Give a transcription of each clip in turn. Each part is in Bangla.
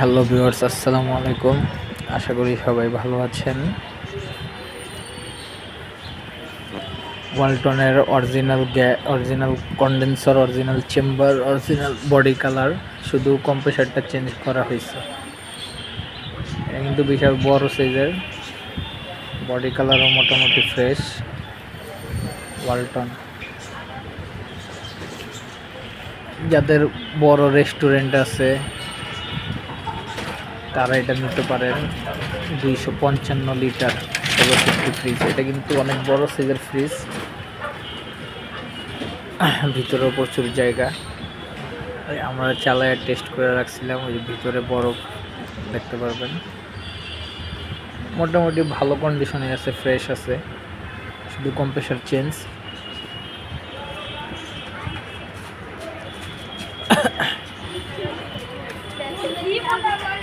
হ্যালো ভিউয়ার্স, আসসালামু আলাইকুম। আশা করি সবাই ভালো আছেন। ওয়ালটনের original গ্যা original condenser original chamber original body colour শুধু কম্প্রেসারটা চেঞ্জ করা হয়েছে। এটা কিন্তু বিশাল বড় সাইজের বডি কালারও মোটামুটি ফ্রেশ ওয়ালটন। যাদের বড় রেস্টুরেন্ট আছে তারা এটা নিতে পারেন দুইশো পঞ্চান্ন লিটার ষোলো ফ্রিজ এটা কিন্তু অনেক বড় সাইজের ফ্রিজ ভিতরেও প্রচুর জায়গা। আমরা চালায় টেস্ট করে রাখছিলাম, ওই ভিতরে বরফ, দেখতে পারবেন। মোটামুটি ভালো কন্ডিশনে আছে ফ্রেশ আছে। শুধু কম্প্রেসার চেঞ্জ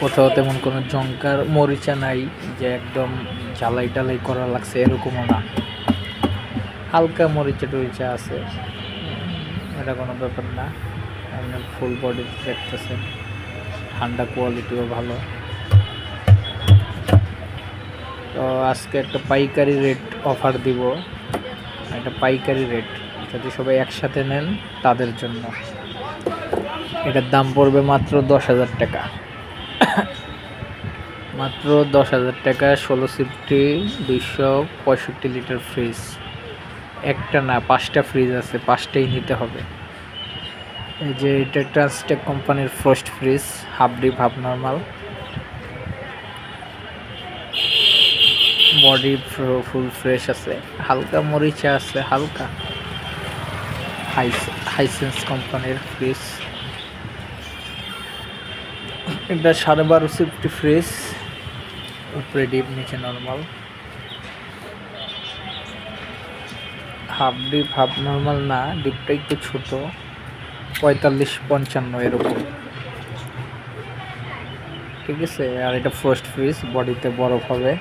কোথাও তেমন কোনো জঙ্কার মরিচা নাই যে একদম জ্বালাই টালাই করা লাগছে, এরকমও না। হালকা মরিচা টরিচা আছে। এটা কোনো ব্যাপার না। আপনি ফুল বডি দেখতেছেন। ঠান্ডা কোয়ালিটিও ভালো। তো আজকে একটা পাইকারি রেট অফার দিব। একটা পাইকারি রেট যদি সবাই একসাথে নেন, তাদের জন্য। এটার দাম পড়বে মাত্র দশ হাজার টাকা। মাত্র দশ হাজার টাকা, ষোলো সিফটি, দুইশো পঁয়ষট্টি লিটার ফ্রিজ। একটা না, পাঁচটা ফ্রিজ আছে, পাঁচটাই নিতে হবে। এই যে এটা ট্রান্সটেক কোম্পানির frost fridge deep half normal body full fresh আছে। হালকা মরিচা আছে, হালকা। হাই হাইসেন্স কোম্পানির ফ্রিজ এটা সাড়ে বারো সিফটি ফ্রিজ উপরে ডিপ, নিচে normal half deep half normal না, ডিপটা একটু ছোট। পঁয়তাল্লিশ, পঞ্চান্ন এরকম। ঠিক আছে? আর এটা ফার্স্ট ফ্রিজ বডিতে বরফ হবে।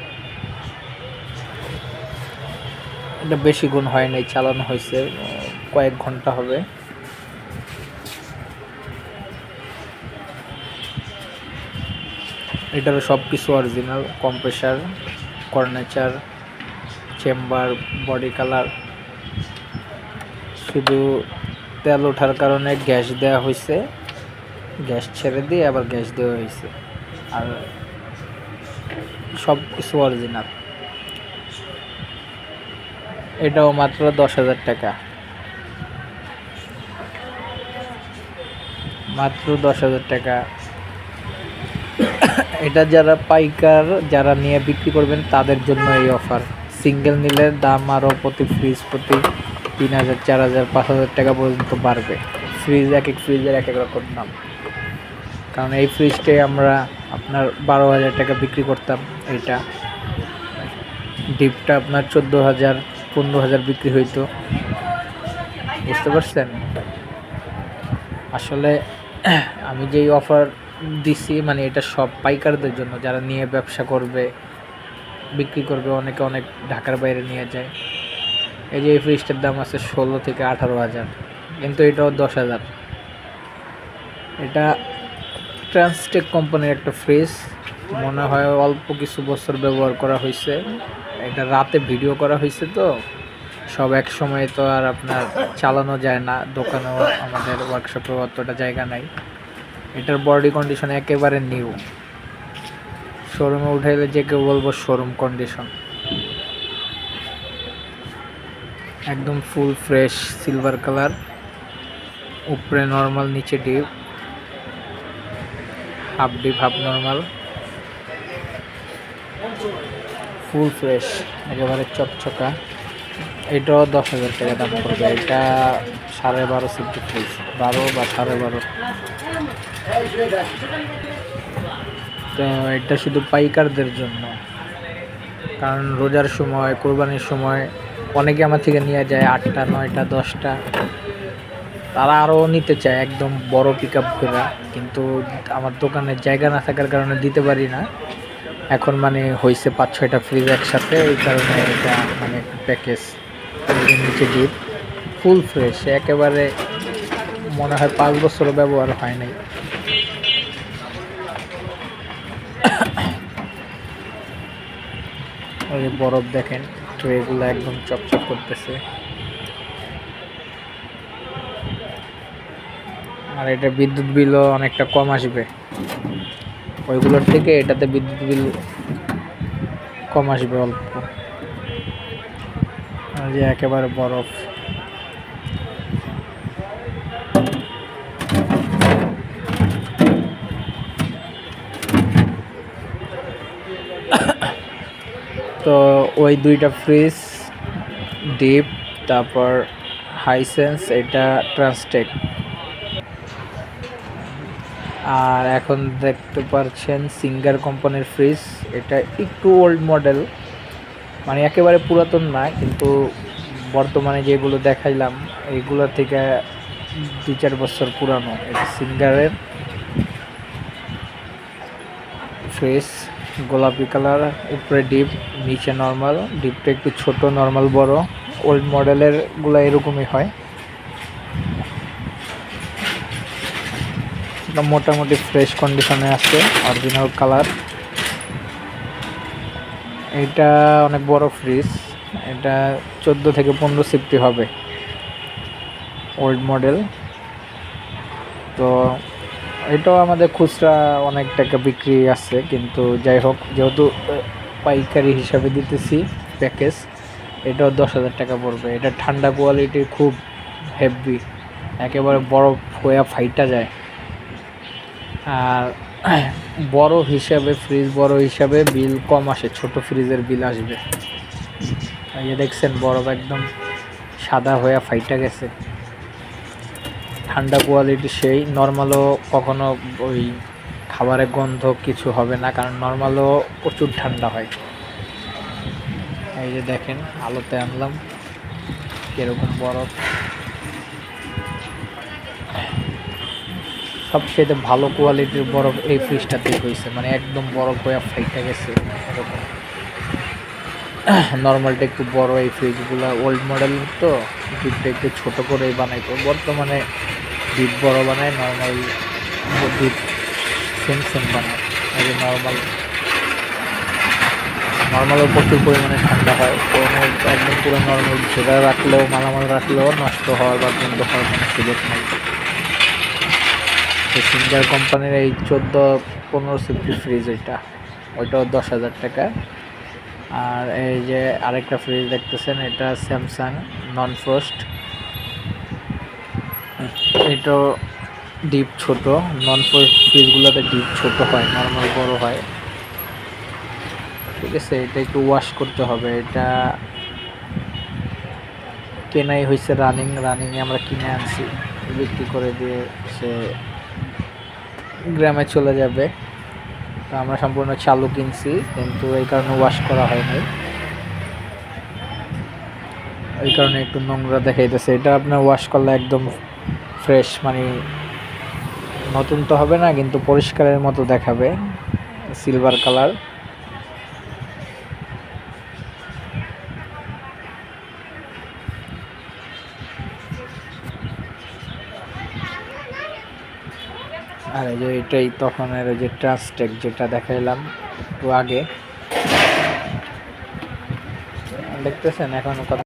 এটা বেশি গুণ হয় নাই, চালানো হয়েছে, কয়েক ঘণ্টা হবে। এটারও সব কিছু অরিজিনাল কম্প্রেসার কর্নেচার চেম্বার বডি কালার শুধু তেল ওঠার কারণে গ্যাস দেওয়া হয়েছে গ্যাস ছেড়ে দিয়ে আবার গ্যাস দেওয়া হয়েছে আর সব কিছু অরিজিনাল এটাও মাত্র দশ হাজার টাকা। মাত্র দশ হাজার টাকা। এটা যারা পাইকার, যারা নিয়ে বিক্রি করবেন, তাদের জন্য এই অফার সিঙ্গেল নিলে দাম আরও প্রতি ফ্রিজ প্রতি তিন হাজার, চার হাজার, পাঁচ হাজার টাকা পর্যন্ত বাড়বে। ফ্রিজ এক এক ফ্রিজের এক এক রকম দাম। কারণ এই ফ্রিজটাই আমরা আপনার বারো হাজার টাকা বিক্রি করতাম এইটা ডিপটা আপনার চোদ্দ হাজার, পনেরো হাজার বিক্রি হইতো। বুঝতে পারছেন? আসলে, আমি যেই অফার দিছি মানে এটা সব পাইকারদের জন্য। যারা নিয়ে ব্যবসা করবে, বিক্রি করবে, অনেকে অনেক ঢাকার বাইরে নিয়ে যায়। এই যে এই ফ্রিজটার দাম আছে ষোলো থেকে আঠারো হাজার। কিন্তু এটাও দশ হাজার। এটা ট্রান্সটেক কোম্পানির একটা ফ্রিজ। মনে হয় অল্প কিছু বছর ব্যবহার করা হয়েছে। এটা রাতে ভিডিও করা হয়েছে তো। সব এক সময় তো আর আপনার চালানো যায় না। দোকানেও আমাদের ওয়ার্কশপে অতটা জায়গা নাই। এটার বডি কন্ডিশন একেবারে নিউ শোরুমে উঠাইলে যে কেউ বলব শোরুম কন্ডিশন একদম ফুল ফ্রেশ সিলভার কালার উপরে নর্মাল নিচে deep half deep half normal full fresh একেবারে চকচকা। এটাও দশ হাজার টাকা দাম পড়বে। এটা সাড়ে বারো সিফটি ফ্রিজ। বারো বা সাড়ে বারো। তো এটা শুধু পাইকারদের জন্য। কারণ রোজার সময়, কোরবানির সময় অনেকে আমার থেকে নিয়ে যায় আটটা, নয়টা, দশটা। তারা আরও নিতে চায় একদম বড় পিক আপ করে। কিন্তু আমার দোকানে জায়গা না থাকার কারণে দিতে পারি না। এখন মানে হয়েছে পাঁচ, ছয়টা ফ্রিজ একসাথে। এই কারণে এটা মানে প্যাকেজ নিচে ফুল ফ্রেশ একেবারে মনে হয় পাঁচ বছরও ব্যবহার হয় নাই। ওই বরফ দেখেন, তো এগুলো একদম চপচপ করতেছে। আর এটা বিদ্যুৎ বিলও অনেকটা কম আসবে। ওইগুলোর থেকে এটাতে বিদ্যুৎ বিল কম আসবে অল্প। যে একেবারে বরফ। তো ওই দুইটা ফ্রিজ, ডিপ, তারপর হাইসেন্স, এটা ট্রান্সটেক। আর এখন দেখতে পাচ্ছেন সিঙ্গার কোম্পানির ফ্রিজ, এটা একটু ওল্ড মডেল মানে একেবারে পুরাতন না, কিন্তু বর্তমানে যেগুলো দেখাইলাম এইগুলো থেকে দু চার বছর পুরানো। এটা সিঙ্গারের ফ্রেশ গোলাপি কালার, উপরে ডিপ, নিচে নর্মাল ডিপটা একটু ছোট নর্মাল বড়। ওল্ড মডেলেরগুলো এরকমই হয়। মোটামুটি ফ্রেশ কন্ডিশনে আছে অরিজিনাল কালার এটা অনেক বড় ফ্রিজ এটা চোদ্দ থেকে পনেরো সিফটি হবে। ওল্ড মডেল তো এটাও আমাদের খুচরা অনেক টাকা বিক্রি আছে, কিন্তু যাই হোক, যেহেতু পাইকারি হিসাবে দিতেছি প্যাকেজ, এটাও দশ হাজার টাকা পড়বে। এটা ঠান্ডা কোয়ালিটি খুব হেভি একেবারে বরফ হয়ে ফাইটা যায়। আর বড় হিসাবে ফ্রিজ বড় হিসাবে বিল কম আসে, ছোট ফ্রিজের বিল আসবে। এই দেখছেন, বরফ একদম সাদা হয়ে ফাইটা গেছে। ঠান্ডা কোয়ালিটি সেই নর্মালও কখনো ওই খাবারের গন্ধ কিছু হবে না, কারণ নর্মালও প্রচুর ঠান্ডা হয়। এই যে দেখেন, আলোতে আনলাম, কীরকম বরফ। সবচেয়ে ভালো কোয়ালিটির বরফ এই ফ্রিজটাতে হয়েছে মানে একদম বরফ হয়ে ফাইটা গেছে, এরকম। নর্মালটা একটু বড় এই ফ্রিজগুলো ওল্ড মডেল তো ডিপটা একটু ছোট করেই বানাইতো। বর্তমানে ডিপ বড় বানায় নর্মাল ডিপ সেম সেম বানায়। এই নর্মাল নর্মালও প্রচুর পরিমাণে ঠান্ডা হয়। কোনো একদম পুরো নর্মাল সেটা রাখলেও, মালামাল রাখলেও নষ্ট হওয়ার বা বন্ধ হওয়ার কোনো সুযোগ নেই। তো সিঙ্গার কোম্পানির এই চোদ্দ, পনেরো সিফটি ফ্রিজ এটা ওইটাও দশ হাজার টাকা। আর এই যে আরেকটা ফ্রিজ দেখতেছেন, এটা স্যামসাং নন ফ্রস্ট এটাও ডিপ ছোট নন ফ্রিজগুলোতে ডিপ ছোট হয় নর্মাল বড় হয়। ঠিক আছে, এটা একটু ওয়াশ করতে হবে। এটা কেনাই হয়েছে রানিং রানিংয়ে আমরা কিনে আনছি। বিক্রি করে দিয়ে সে গ্রামে চলে যাবে। তো আমরা সম্পূর্ণ চালু কিনছি, কিন্তু এই কারণে ওয়াশ করা হয়নি। এই কারণে একটু নোংরা দেখাইতেছে। এটা আপনার ওয়াশ করলে একদম ফ্রেশ মানে নতুন তো হবে না, কিন্তু পরিষ্কারের মতো দেখাবে সিলভার কালার। আর এই যে এটাই তখনের ওই যে ট্রান্সটেক যেটা দেখাইলাম একটু আগে। দেখতেছেন, এখন কত